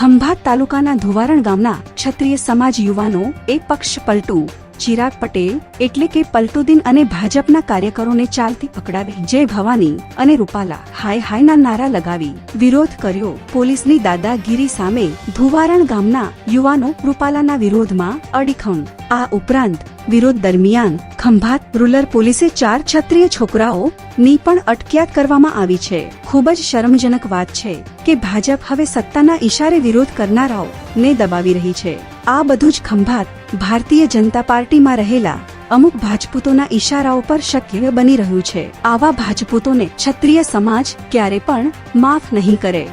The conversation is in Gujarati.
ખંભાત તાલુકાના ધોવારણ ગામના ક્ષત્રિય સમાજ યુવાનો એ પક્ષ પલટુ ચિરાગ પટેલ એટલે કે પલટુદીન અને ભાજપના કાર્યકરોને ચાલતી પકડાવી, જય ભવાની અને રૂપાલા હાય હાયના નારા લગાવી વિરોધ કર્યો. પોલીસની દાદાગીરી સામે ધુવારણ ગામના યુવાનો રૂપાલાના વિરોધમાં અડીખમ. આ ઉપરાંત વિરોધ દરમિયાન ખંભાત રૂરલ પોલીસે ચાર ક્ષત્રિય છોકરાઓ ની પણ અટક્યાત કરવામાં આવી છે. ખૂબ જ શરમજનક વાત છે કે ભાજપ હવે સત્તાના ઈશારે વિરોધ કરનારાઓ ને દબાવી રહી છે. આ બધું જ ખંભાત ભારતીય જનતા પાર્ટીમાં રહેલા અમુક ભાજપૂતોના ઈશારાઓ પર શક્ય બની રહ્યું છે. આવા ભાજપૂતોને ક્ષત્રિય સમાજ ક્યારે પણ માફ નહીં કરે.